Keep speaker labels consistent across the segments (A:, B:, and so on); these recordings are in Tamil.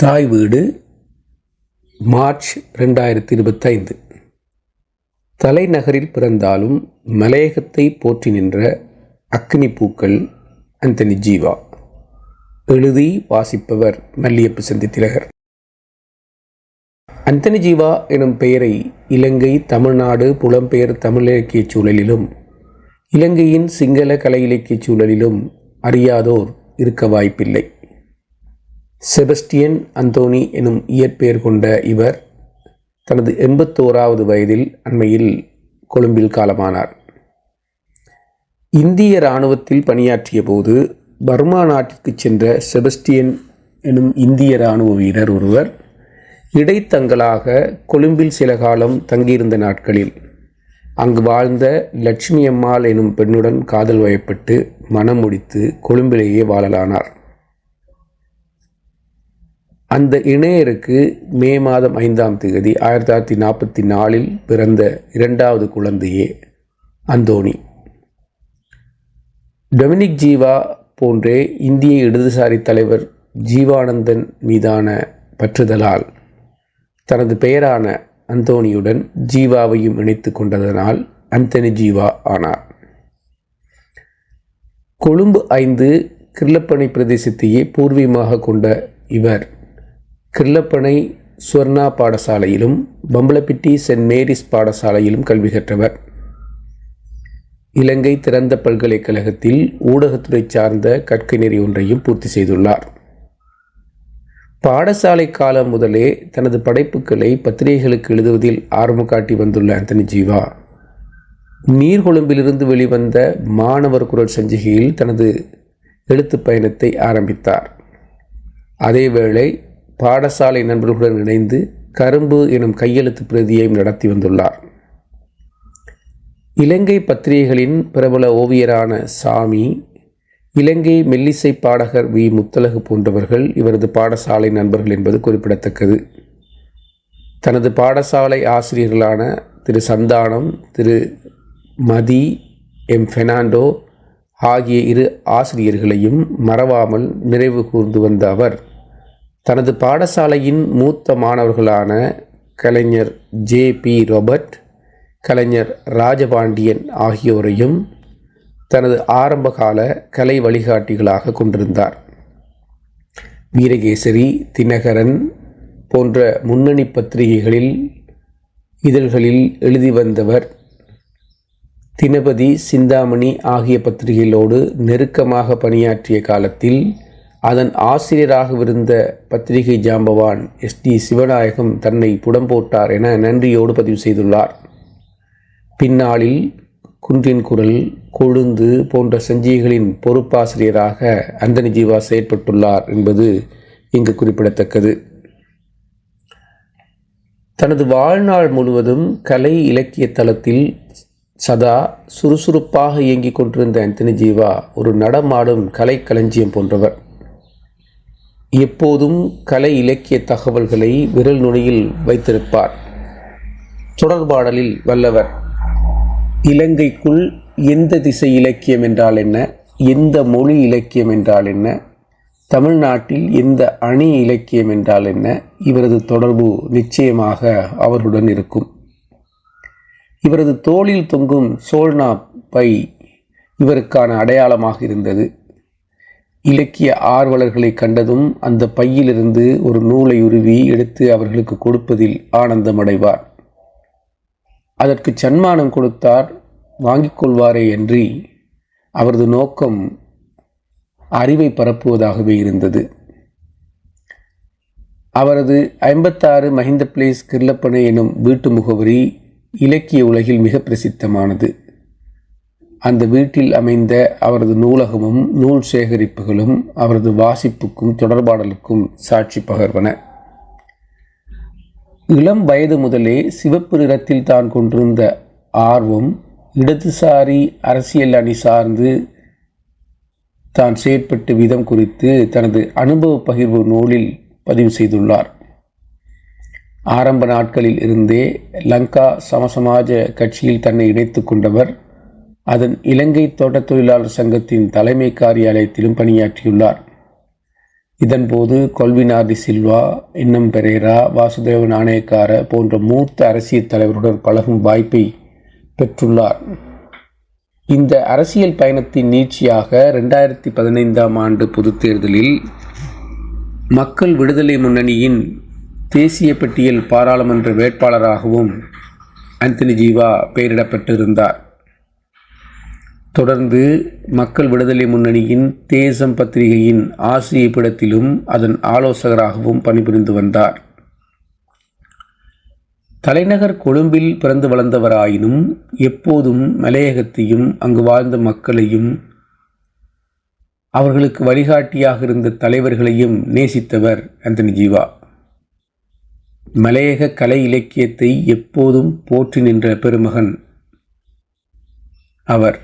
A: தாய் வீடு மார்ச் ரெண்டாயிரத்தி இருபத்தைந்து தலைநகரில் பிறந்தாலும் மலையகத்தை போற்றி நின்ற அக்னி பூக்கள் அந்தனி ஜீவா. எழுதி வாசிப்பவர் மல்லியப்பு சந்தி திலகர். அந்தனி ஜீவா எனும் பெயரை இலங்கை தமிழ்நாடு புலம்பெயர் தமிழ் இலக்கியச் சூழலிலும் இலங்கையின் சிங்கள கலை இலக்கியச் சூழலிலும் அறியாதோர் இருக்க வாய்ப்பில்லை. செபஸ்டியன் அந்தோனி எனும் இயற்பெயர் கொண்ட இவர் தனது எண்பத்தோராவது வயதில் அண்மையில் கொழும்பில் காலமானார். இந்திய இராணுவத்தில் பணியாற்றிய போது பர்மா நாட்டிற்கு சென்ற செபஸ்டியன் எனும் இந்திய இராணுவ வீரர் ஒருவர் இடைத்தங்கலாக கொழும்பில் சில காலம் தங்கியிருந்த நாட்களில் அங்கு வாழ்ந்த லட்சுமி அம்மாள் எனும் பெண்ணுடன் காதல் வயப்பட்டு மனம் முடித்து கொழும்பிலேயே வாழலானார். அந்த இணையருக்கு மே மாதம் ஐந்தாம் தேதி ஆயிரத்தி தொள்ளாயிரத்தி நாற்பத்தி நாலில் பிறந்த இரண்டாவது குழந்தையே அந்தோணி. டொமினிக் ஜீவா போன்றே இந்திய இடதுசாரி தலைவர் ஜீவானந்தன் மீதான பற்றுதலால் தனது பெயரான அந்தோணியுடன் ஜீவாவையும் இணைத்து கொண்டதனால் அந்தனி ஜீவா ஆனார். கொழும்பு ஐந்து கிர்லப்பணி பிரதேசத்தையே பூர்வீகமாக கொண்ட இவர் கிர்லப்பனை சுவர்ணா பாடசாலையிலும் பம்பளப்பிட்டி சென்ட் மேரிஸ் பாடசாலையிலும் கல்வி கற்றவர். இலங்கை திறந்த பல்கலைக்கழகத்தில் ஊடகத்துறை சார்ந்த கற்கை நெறி ஒன்றையும் பூர்த்தி செய்துள்ளார். பாடசாலை காலம் முதலே தனது படைப்புகளை பத்திரிகைகளுக்கு எழுதுவதில் ஆர்வம் காட்டி வந்துள்ள அந்தனி ஜீவா நீர்கொழும்பிலிருந்து வெளிவந்த மாணவர் குரல் சஞ்சிகையில் தனது எழுத்து பயணத்தை ஆரம்பித்தார். அதேவேளை பாடசாலை நண்பர்களுடன் இணைந்து கரும்பு எனும் கையெழுத்து பிரதியையும் நடத்தி வந்துள்ளார். இலங்கை பத்திரிகைகளின் பிரபல ஓவியரான சாமி இலங்கை மெல்லிசை பாடகர் வி. முத்தலகு போன்றவர்கள் இவரது பாடசாலை நண்பர்கள் என்பது குறிப்பிடத்தக்கது. தனது பாடசாலை ஆசிரியர்களான திரு. சந்தானம் திரு. மதி எம். ஃபெர்னாண்டோ ஆகிய இரு ஆசிரியர்களையும் மறவாமல் நிறைவு கூர்ந்து வந்த அவர் தனது பாடசாலையின் மூத்த மாணவர்களான கலைஞர் ஜே பி ராபர்ட் கலைஞர் ராஜபாண்டியன் ஆகியோரையும் தனது ஆரம்பகால கலை வழிகாட்டிகளாக கொண்டிருந்தார். வீரகேசரி தினகரன் போன்ற முன்னணி பத்திரிகைகளில் இதழ்களில் எழுதி வந்தவர் தினபதி சிந்தாமணி ஆகிய பத்திரிகைகளோடு நெருக்கமாக பணியாற்றிய காலத்தில் அதன் ஆசிரியராகவிருந்த பத்திரிகை ஜாம்பவான் எஸ் டி சிவநாயகம் தன்னை புடம்போட்டார் என நன்றியோடு பதிவு செய்துள்ளார். பின்னாளில் குன்றின் குரல் கொழுந்து போன்ற சஞ்சிகைகளின் பொறுப்பாசிரியராக அந்தனி ஜீவா செயற்பட்டுள்ளார் என்பது இங்கு குறிப்பிடத்தக்கது. தனது வாழ்நாள் முழுவதும் கலை இலக்கிய தளத்தில் சதா சுறுசுறுப்பாக இயங்கிக் கொண்டிருந்த அந்தனி ஜீவா ஒரு நடமாடும் கலை களஞ்சியம் போன்றவர். எப்போதும் கலை இலக்கிய தகவல்களை விரல் நுனியில் வைத்திருப்பார். தொடர்பாடலில் வல்லவர் இலங்கைக்குள் எந்த திசை இலக்கியம் என்றால் என்ன? எந்த மொழி இலக்கியம் என்றால் என்ன? தமிழ்நாட்டில் எந்த அணி இலக்கியம் என்றால் என்ன? இவரது தொடர்பு நிச்சயமாக அவருடன் இருக்கும். இவரது தோளில் தொங்கும் சோல்னா பை இவருக்கான அடையாளமாக இருந்தது. இலக்கிய ஆர்வலர்களை கண்டதும் அந்த பையிலிருந்து ஒரு நூலை உருவி எடுத்து அவர்களுக்கு கொடுப்பதில் ஆனந்தமடைவார். அதற்கு சன்மானம் கொடுத்தார் வாங்கிக் கொள்வாரே என்றி அவரது நோக்கம் அறிவை பரப்புவதாகவே இருந்தது. அவரது ஐம்பத்தாறு மஹிந்த பிளேஸ் கிர்லப்பனை எனும் வீட்டு முகவரி இலக்கிய உலகில் மிக பிரசித்தமானது. அந்த வீட்டில் அமைந்த அவரது நூலகமும் நூல் சேகரிப்புகளும் அவரது வாசிப்புக்கும் தொடர்பாடலுக்கும் சாட்சி பகர்வன. இளம் வயது முதலே சிவப்பு நிறத்தில் தான் கொண்டிருந்த ஆர்வம் இடதுசாரி அரசியல் அணி சார்ந்து தான் செயற்பட்ட விதம் குறித்து தனது அனுபவ பகிர்வு நூலில் பதிவு செய்துள்ளார். ஆரம்ப நாட்களில் இருந்தே லங்கா சமசமாஜ கட்சியில் தன்னை இணைத்து கொண்டவர் அதன் இலங்கை தோட்டத் தொழிலாளர் சங்கத்தின் தலைமை காரியாலயத்திலும் பணியாற்றியுள்ளார். இதன்போது கொல்வினாதி சில்வா இன்னம் பெரேரா வாசுதேவ நாணயக்கார போன்ற மூத்த அரசியல் தலைவருடன் பழகும் வாய்ப்பை பெற்றுள்ளார். இந்த அரசியல் பயணத்தின் நீட்சியாக ரெண்டாயிரத்தி பதினைந்தாம் ஆண்டு பொதுத் தேர்தலில் மக்கள் விடுதலை முன்னணியின் தேசிய பட்டியல் பாராளுமன்ற வேட்பாளராகவும் அந்தனி ஜீவா பெயரிடப்பட்டிருந்தார். தொடர்ந்து மக்கள் விடுதலை முன்னணியின் தேசம் பத்திரிகையின் ஆசிரிய பீடத்திலும் அதன் ஆலோசகராகவும் பணிபுரிந்து வந்தார். தலைநகர் கொழும்பில் பிறந்து வளர்ந்தவராயினும் எப்போதும் மலையகத்தையும் அங்கு வாழ்ந்த மக்களையும் அவர்களுக்கு வழிகாட்டியாக இருந்த தலைவர்களையும் நேசித்தவர் அந்தனி ஜீவா. மலையக கலை இலக்கியத்தை எப்போதும் போற்றி நின்ற பெருமகன் அவர்.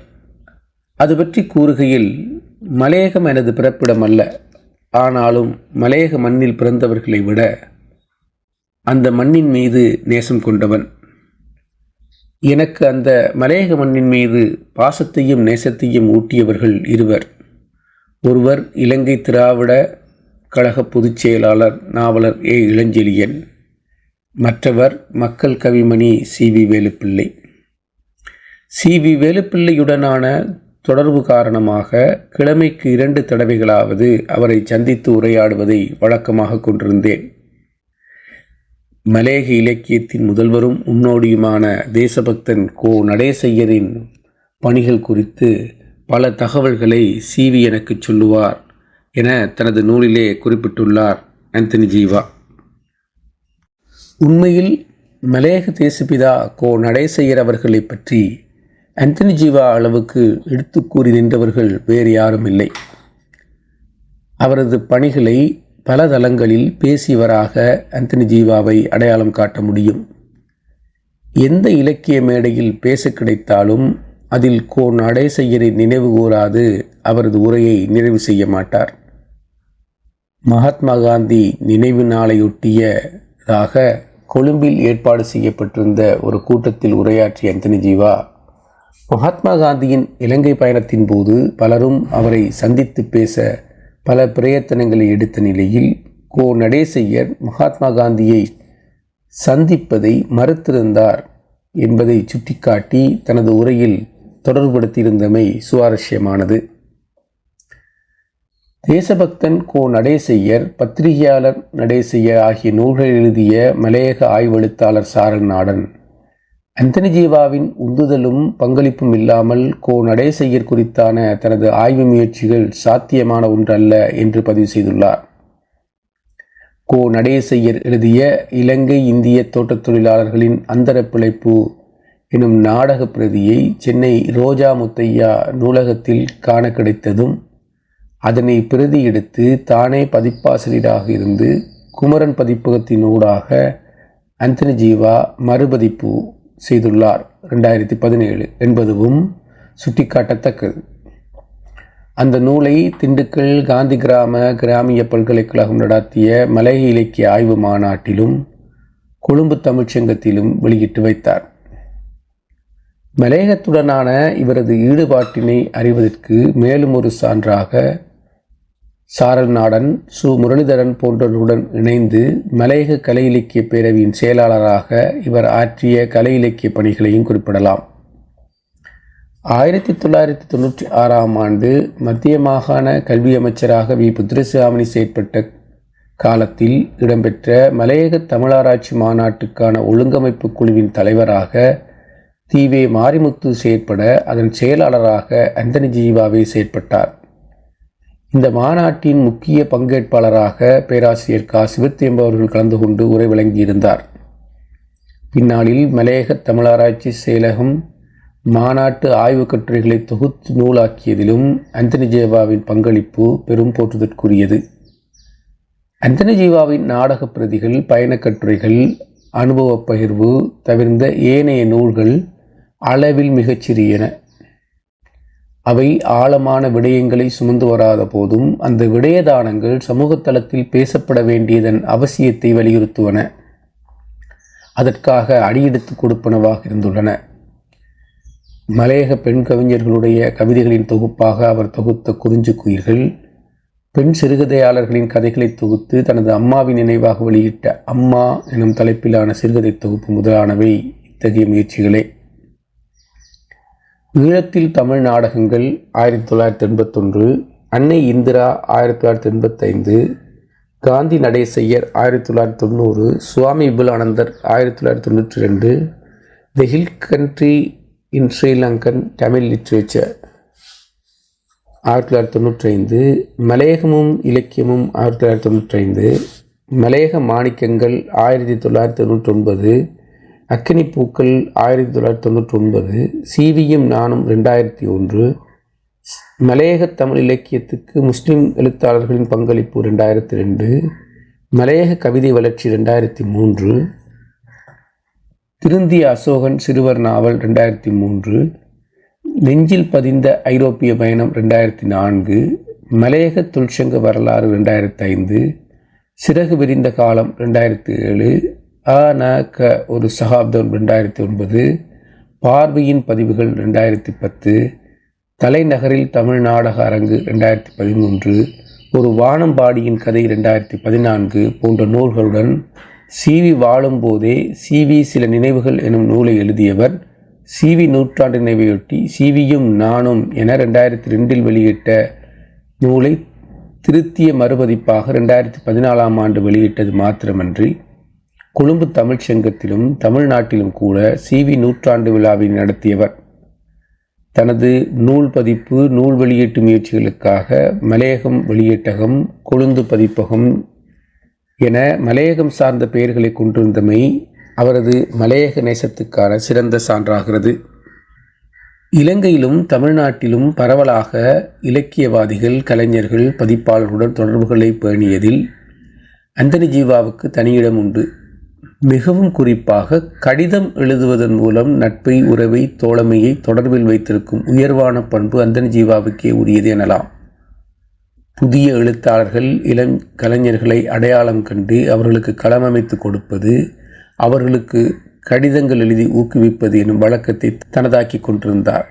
A: அது பற்றி கூறுகையில் மலையகம் எனது பிறப்பிடம் அல்ல. ஆனாலும் மலையக மண்ணில் பிறந்தவர்களை விட அந்த மண்ணின் மீது நேசம் கொண்டவன். எனக்கு அந்த மலையக மண்ணின் மீது பாசத்தையும் நேசத்தையும் ஊட்டியவர்கள் இருவர். ஒருவர் இலங்கை திராவிட கழக பொதுச் செயலாளர் நாவலர் ஏ. இளஞ்செழியன். மற்றவர் மக்கள் Kavimani C. V. Velupillai. C. V. வேலுப்பிள்ளையுடனான தொடர்பு காரணமாக கிழமைக்கு இரண்டு தடவைகளாவது அவரை சந்தித்து உரையாடுவதை வழக்கமாக கொண்டிருந்தேன். மலேக இலக்கியத்தின் முதல்வரும் முன்னோடியுமான தேசபக்தன் கோ. நடேசையரின் பணிகள் குறித்து பல தகவல்களை சிவி எனக்கு சொல்லுவார் என தனது நூலிலே குறிப்பிட்டுள்ளார் ஆந்தனி ஜீவா. உண்மையில் மலேக தேசபிதா கோ. நடேசையர் அவர்களை பற்றி ஆந்தனி ஜீவா அளவுக்கு எடுத்து கூறி நின்றவர்கள் வேறு யாரும் இல்லை. அவரது பணிகளை பல தளங்களில் பேசியவராக அந்தனி ஜீவாவை அடையாளம் காட்ட முடியும். எந்த இலக்கிய மேடையில் பேச கிடைத்தாலும் அதில் கோ நடேசையரை நினைவு கூறாது அவரது உரையை நிறைவு செய்ய மாட்டார். மகாத்மா காந்தி நினைவு நாளையொட்டியதாக கொழும்பில் ஏற்பாடு செய்யப்பட்டிருந்த ஒரு கூட்டத்தில் உரையாற்றிய அந்தனி ஜீவா மகாத்மா காந்தியின் இலங்கை பயணத்தின் போது பலரும் அவரை சந்தித்து பேச பல பிரயத்தனங்களை எடுத்த நிலையில் கோ நடேசையர் மகாத்மா காந்தியை சந்திப்பதை மறுத்திருந்தார் என்பதை சுட்டிக்காட்டி தனது உரையில் தொடர்புபடுத்தியிருந்தமை சுவாரஸ்யமானது. தேசபக்தன் கோ நடேசையர் பத்திரிகையாளர் நடேசையர் ஆகிய நூல்கள் எழுதிய மலையக ஆய்வெழுத்தாளர் சாரல் நாடன் அந்தனி ஜீவாவின் உந்துதலும் பங்களிப்பும் இல்லாமல் கோ நடேசையர் குறித்தான தனது ஆய்வு முயற்சிகள் சாத்தியமான ஒன்றல்ல என்று பதிவு செய்துள்ளார். கோ நடேசையர் எழுதிய இலங்கை இந்திய தோட்டத் தொழிலாளர்களின் அந்தர பிழைப்பு எனும் நாடக பிரதியை சென்னை ரோஜா முத்தையா நூலகத்தில் காண கிடைத்ததும் அதனை பிரதி எடுத்து தானே பதிப்பாசிரியராக இருந்து குமரன் பதிப்பகத்தின் ஊடாக அந்தனி ஜீவா மறுபதிப்பு செய்துள்ளார். ரெண்டாயிரத்தி பதினேழு என்பதுவும் சுட்டிக்காட்டத்தக்கது. அந்த நூலை திண்டுக்கல் காந்தி கிராம கிராமிய பல்கலைக்கழகம் நடாத்திய மலைய இலக்கிய ஆய்வு மாநாட்டிலும் கொழும்பு தமிழ்ச்சங்கத்திலும் வெளியிட்டு வைத்தார். மலையகத்துடனான இவரது ஈடுபாட்டினை அறிவதற்கு மேலும் ஒரு சான்றாக சாரல் நாடன் சு. முரளிதரன் போன்றவர்களுடன் இணைந்து மலையக கலை இலக்கிய பேரவையின் செயலாளராக இவர் ஆற்றிய கலை இலக்கிய பணிகளையும் குறிப்பிடலாம். ஆயிரத்தி தொள்ளாயிரத்தி தொண்ணூற்றி ஆறாம் ஆண்டு மத்திய மாகாண கல்வி அமைச்சராக வி. புத்திரசாமி செயற்பட்ட காலத்தில் இடம்பெற்ற மலையக தமிழாராய்ச்சி மாநாட்டுக்கான ஒழுங்கமைப்பு குழுவின் தலைவராக தி. வே. மாரிமுத்து செயற்பட அதன் செயலாளராக அந்தனி ஜீவாவே செயற்பட்டார். இந்த மாநாட்டின் முக்கிய பங்கேற்பாளராக பேராசிரியர் கா. சிவத்தி என்பவர்கள் கலந்து கொண்டு உரை வழங்கியிருந்தார் பின்னாளில் மலையக தமிழாராய்ச்சி செயலகம் மாநாட்டு ஆய்வுக் கட்டுரைகளை தொகுத்து நூலாக்கியதிலும் அந்தனி ஜேவாவின் பங்களிப்பு பெரும் போற்றுதற்குரியது. அந்தனி ஜீவாவின் நாடகப் பிரதிகள் பயணக் கட்டுரைகள் அனுபவப் பகிர்வு தவிர்ந்த ஏனைய நூல்கள் அளவில் மிகச்சிறியன. அவை ஆழமான விடயங்களை சுமந்து வராத போதும் அந்த விடயதானங்கள் சமூகத்தளத்தில் பேசப்பட வேண்டியதன் அவசியத்தை வலியுறுத்துவன. அதற்காக அடியெடுத்து கொடுப்பனவாக இருந்துள்ளன. மலையக பெண் கவிஞர்களுடைய கவிதைகளின் தொகுப்பாக அவர் தொகுத்த குறிஞ்சு குயில்கள் பெண் சிறுகதையாளர்களின் கதைகளை தொகுத்து தனது அம்மாவின் நினைவாக வெளியிட்ட அம்மா எனும் தலைப்பிலான சிறுகதை தொகுப்பு முதலானவை இத்தகைய முயற்சிகளே. ஈழத்தில் தமிழ் நாடகங்கள் ஆயிரத்தி தொள்ளாயிரத்தி எண்பத்தொன்று அன்னை இந்திரா ஆயிரத்தி தொள்ளாயிரத்தி எண்பத்தைந்து காந்தி நடேசையர் ஆயிரத்தி தொள்ளாயிரத்தி தொண்ணூறு சுவாமி விபுலானந்தர் ஆயிரத்தி தொள்ளாயிரத்தி தொண்ணூற்றி ரெண்டு the hill country in Sri Lankan Tamil literature ஆயிரத்தி தொள்ளாயிரத்தி தொண்ணூற்றி ஐந்து மலையகமும் இலக்கியமும் ஆயிரத்தி தொள்ளாயிரத்தி தொண்ணூற்றி ஐந்து மலையக மாணிக்கங்கள் ஆயிரத்தி தொள்ளாயிரத்தி தொண்ணூற்றி ஒன்பது அக்கினி பூக்கள் ஆயிரத்தி தொள்ளாயிரத்தி தொண்ணூற்றி ஒன்பது சிவியும் நானும் ரெண்டாயிரத்தி ஒன்று மலையக தமிழ் இலக்கியத்துக்கு முஸ்லிம் எழுத்தாளர்களின் பங்களிப்பு ரெண்டாயிரத்தி ரெண்டு மலையக கவிதை வளர்ச்சி ரெண்டாயிரத்தி மூன்று திருந்திய அசோகன் சிறுவர் நாவல் ரெண்டாயிரத்தி மூன்று நெஞ்சில் பதிந்த ஐரோப்பிய பயணம் ரெண்டாயிரத்தி நான்கு மலையக தொழிற்சங்க வரலாறு ரெண்டாயிரத்தி ஐந்து சிறகு விரிந்த காலம் ரெண்டாயிரத்தி ஏழு அ ந க ஒரு சகாப்தம் ரெண்டாயிரத்தி ஒன்பது பார்வையின் பதிவுகள் ரெண்டாயிரத்தி பத்து தலைநகரில் தமிழ் நாடக அரங்கு ரெண்டாயிரத்தி பதிமூன்று ஒரு வானம்பாடியின் கதை ரெண்டாயிரத்தி பதினான்கு போன்ற நூல்களுடன் சிவி வாழும்போதே சிவி சில நினைவுகள் எனும் நூலை எழுதியவர் சிவி நூற்றாண்டு நினைவையொட்டி சிவியும் நானும் என ரெண்டாயிரத்தி ரெண்டில் வெளியிட்ட நூலை திருத்திய மறுபதிப்பாக ரெண்டாயிரத்தி பதினாலாம் ஆண்டு வெளியிட்டது மாத்திரமன்றி கொழும்பு தமிழ்ச் சங்கத்திலும் தமிழ்நாட்டிலும் கூட சிவி நூற்றாண்டு விழாவை நடத்தியவர். தனது நூல் பதிப்பு நூல் வெளியீட்டு முயற்சிகளுக்காக மலையகம் வெளியீட்டகம் கொழுந்து பதிப்பகம் என மலையகம் சார்ந்த பெயர்களை கொண்டிருந்தமை அவரது மலையக நேசத்துக்கான சிறந்த சான்றாகிறது. இலங்கையிலும் தமிழ்நாட்டிலும் பரவலாக இலக்கியவாதிகள் கலைஞர்கள் பதிப்பாளர்களுடன் தொடர்புகளை பேணியதில் அந்தனி ஜீவாவுக்கு தனியிடம் உண்டு. மிகவும் குறிப்பாக கடிதம் எழுதுவதன் மூலம் நட்பை உறவை தோழமையை தொடர்பில் வைத்திருக்கும் உயர்வான பண்பு அந்தன் ஜீவாவுக்கே உரியது எனலாம். புதிய எழுத்தாளர்கள் இளம் கலைஞர்களை அடையாளம் கண்டு அவர்களுக்கு களமமைத்து கொடுப்பது அவர்களுக்கு கடிதங்கள் எழுதி ஊக்குவிப்பது எனும் வழக்கத்தை தனதாக்கி கொண்டிருந்தார்.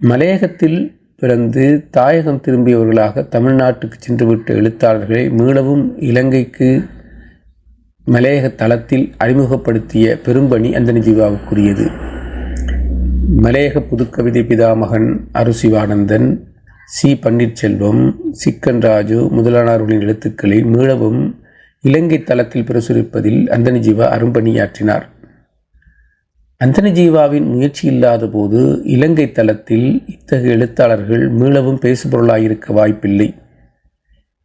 A: மலையகத்தில் பிறந்து தாயகம் திரும்பியவர்களாக தமிழ்நாட்டுக்கு சென்றுவிட்ட எழுத்தாளர்களை மீளவும் இலங்கைக்கு மலையக தளத்தில் அறிமுகப்படுத்திய பெரும்பணி அந்தனி ஜீவாவுக்குரியது. மலையக புதுக்கவிதை பிதாமகன் அருசிவானந்தன் சி. பன்னீர்செல்வம் சிக்கன் ராஜு முதலானவர்களின் எழுத்துக்களை மீளவும் இலங்கை தளத்தில் பிரசுரிப்பதில் அந்தனி ஜீவா அரும்பணியாற்றினார். அந்தனி ஜீவாவின் முயற்சி இல்லாத போது இலங்கை தளத்தில் இத்தகைய எழுத்தாளர்கள் மீளவும் பேசுபொருளாயிருக்க வாய்ப்பில்லை.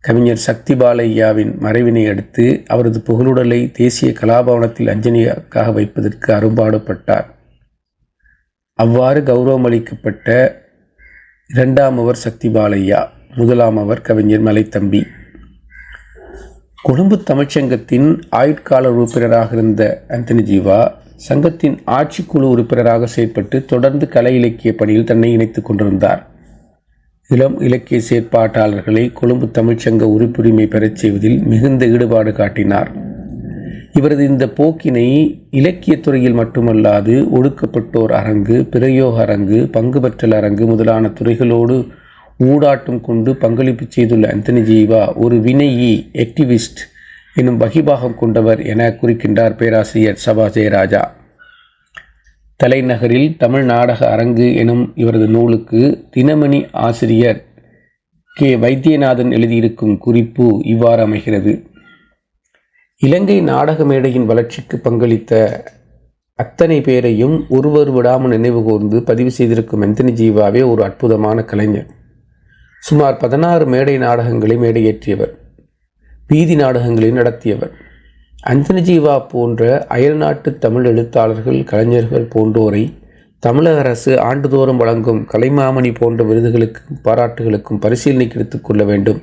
A: கவிஞர் சக்தி பாலையாவின் மறைவினை அடுத்து அவரது புகழுடலை தேசிய கலாபவனத்தில் அஞ்சலியாக வைப்பதற்கு அரும்பாடுபட்டார். அவ்வாறு கௌரவம் அளிக்கப்பட்ட இரண்டாம் அவர் சக்தி பாலையா முதலாம் அவர் கவிஞர் மலைத்தம்பி. கொழும்பு தமிழ்ச்சங்கத்தின் ஆயுட்கால உறுப்பினராக இருந்த அந்தனி ஜீவா சங்கத்தின் ஆட்சிக்குழு உறுப்பினராக செயற்பட்டு தொடர்ந்து கலை இலக்கிய பணியில் தன்னை இணைத்துக் கொண்டிருந்தார். இளம் இலக்கிய செயற்பாட்டாளர்களை கொழும்பு தமிழ்ச்சங்க உறுப்புரிமை பெறச் செய்வதில் மிகுந்த ஈடுபாடு காட்டினார். இவரது இந்த போக்கினை இலக்கியத் துறையில் மட்டுமல்லாது ஒடுக்கப்பட்டோர் அரங்கு பிரயோக அரங்கு பங்கு பெற்றல் அரங்கு முதலான துறைகளோடு ஊடாட்டம் கொண்டு பங்களிப்பு செய்துள்ள அந்தனி ஜீவா ஒரு வினையி ஆக்டிவிஸ்ட் எனும் வகிபாகம் கொண்டவர் என குறிக்கின்றார் பேராசிரியர் சபா ஜெயராஜா. தலைநகரில் தமிழ் நாடக அரங்கு எனும் இவரது நூலுக்கு தினமணி ஆசிரியர் கே. வைத்தியநாதன் எழுதியிருக்கும் குறிப்பு இவ்வாறு அமைகிறது. இலங்கை நாடக மேடையின் வளர்ச்சிக்கு பங்களித்த அத்தனை பேரையும் ஒருவர் விடாமல் நினைவு கூர்ந்து பதிவு செய்திருக்கும் மெந்தனி ஜீவாவே ஒரு அற்புதமான கலைஞர். சுமார் பதினாறு மேடை நாடகங்களை மேடையேற்றியவர். வீதி நாடகங்களை நடத்தியவர். அஞ்சனஜீவா போன்ற அயல்நாட்டு தமிழ் எழுத்தாளர்கள் கலைஞர்கள் போன்றோரை தமிழக அரசு ஆண்டுதோறும் வழங்கும் கலைமாமணி போன்ற விருதுகளுக்கும் பாராட்டுகளுக்கும் பரிசீலனைக்கு எடுத்துக்கொள்ள வேண்டும்.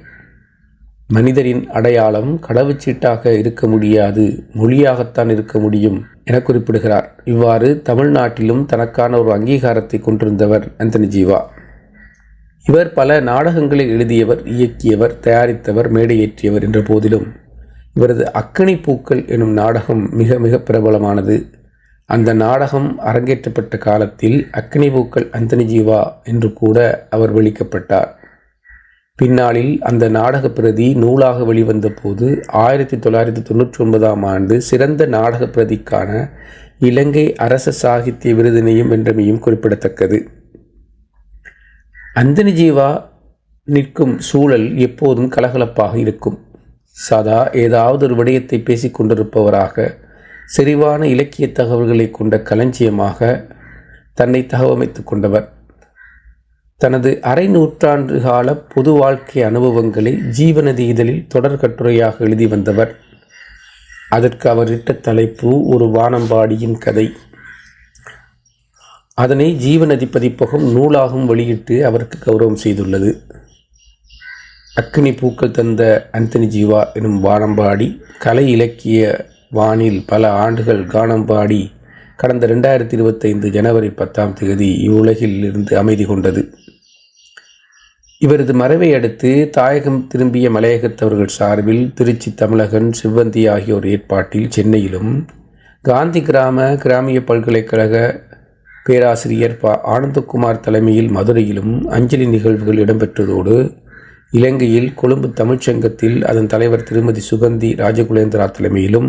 A: மனிதரின் அடையாளம் கடவுச்சீட்டாக இருக்க முடியாது மொழியாகத்தான் இருக்க முடியும் என குறிப்பிடுகிறார். இவ்வாறு தமிழ்நாட்டிலும் தனக்கான ஒரு அங்கீகாரத்தை கொண்டிருந்தவர் அந்தனி ஜீவா இவர் பல நாடகங்களை எழுதியவர் இயக்கியவர் தயாரித்தவர் மேடையேற்றியவர் என்ற போதிலும் இவரது அக்கனி பூக்கள் எனும் நாடகம் மிக மிக பிரபலமானது. அந்த நாடகம் அரங்கேற்றப்பட்ட காலத்தில் அக்னி பூக்கள் அந்தனி ஜீவா என்று கூட அவர் வெளிக்கப்பட்டார். பின்னாளில் அந்த நாடகப் பிரதி நூலாக வெளிவந்த போது ஆயிரத்தி தொள்ளாயிரத்தி தொண்ணூற்றி ஒன்பதாம் ஆண்டு சிறந்த நாடக பிரதிக்கான இலங்கை அரச சாகித்ய விருதினையும் வென்றமையும் குறிப்பிடத்தக்கது. அந்தனி ஜீவா நிற்கும் சூழல் எப்போதும் கலகலப்பாக இருக்கும். சதா ஏதாவது ஒரு விடயத்தை பேசிக் கொண்டிருப்பவராக செறிவான இலக்கிய தகவல்களை கொண்ட களஞ்சியமாக தன்னை தகவமைத்துக் கொண்டவர். தனது அரை நூற்றாண்டு கால பொது வாழ்க்கை அனுபவங்களை ஜீவநதி இதழில் தொடர் கட்டுரையாக எழுதி வந்தவர். அதற்கு அவர் இட்ட தலைப்பு ஒரு வானம்பாடியின் கதை. அதனை ஜீவநதி பதிப்பகம் நூலாகவும் வெளியிட்டு அவருக்கு கௌரவம் செய்துள்ளது. அக்கினி பூக்கள் தந்த அந்தனி ஜீவா எனும் வானம்பாடி கலை இலக்கிய வானில் பல ஆண்டுகள் கானம் பாடி கடந்த ரெண்டாயிரத்தி இருபத்தைந்து ஜனவரி பத்தாம் தேதி இவ்வுலகில் இருந்து அமைதி கொண்டது. இவரது மறைவை அடுத்து தாயகம் திரும்பிய மலையகத்தவர்கள் சார்பில் திருச்சி தமிழகன் சிவந்தி ஆகியோர் ஏற்பாட்டில் சென்னையிலும் காந்தி கிராம கிராமிய பல்கலைக்கழக பேராசிரியர் ப. ஆனந்தகுமார் தலைமையில் மதுரையிலும் அஞ்சலி நிகழ்வுகள் இடம்பெற்றதோடு இலங்கையில் கொழும்பு தமிழ்ச்சங்கத்தில் அதன் தலைவர் திருமதி சுகந்தி ராஜகுலேந்திரா தலைமையிலும்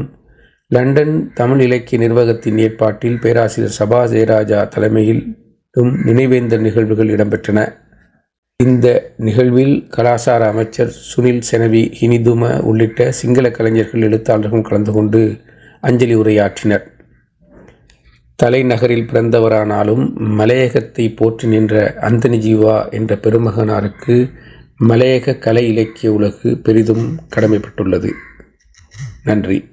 A: லண்டன் தமிழ் இலக்கிய நிர்வாகத்தின் ஏற்பாட்டில் பேராசிரியர் சபா ஜெயராஜா தலைமையிலும் நினைவேந்தல் நிகழ்வுகள் இடம்பெற்றன. இந்த நிகழ்வில் கலாசார அமைச்சர் சுனில் செனவி ஹினிதும உள்ளிட்ட சிங்கள கலைஞர்கள் எழுத்தாளர்களும் கலந்து கொண்டு அஞ்சலி உரையாற்றினர். தலைநகரில் பிறந்தவரானாலும் மலையகத்தை போற்றி நின்ற அந்தனி ஜீவா என்ற பெருமகனாருக்கு மலையக கலை இலக்கிய உலகு பெரிதும் கடமைப்பட்டுள்ளது. நன்றி.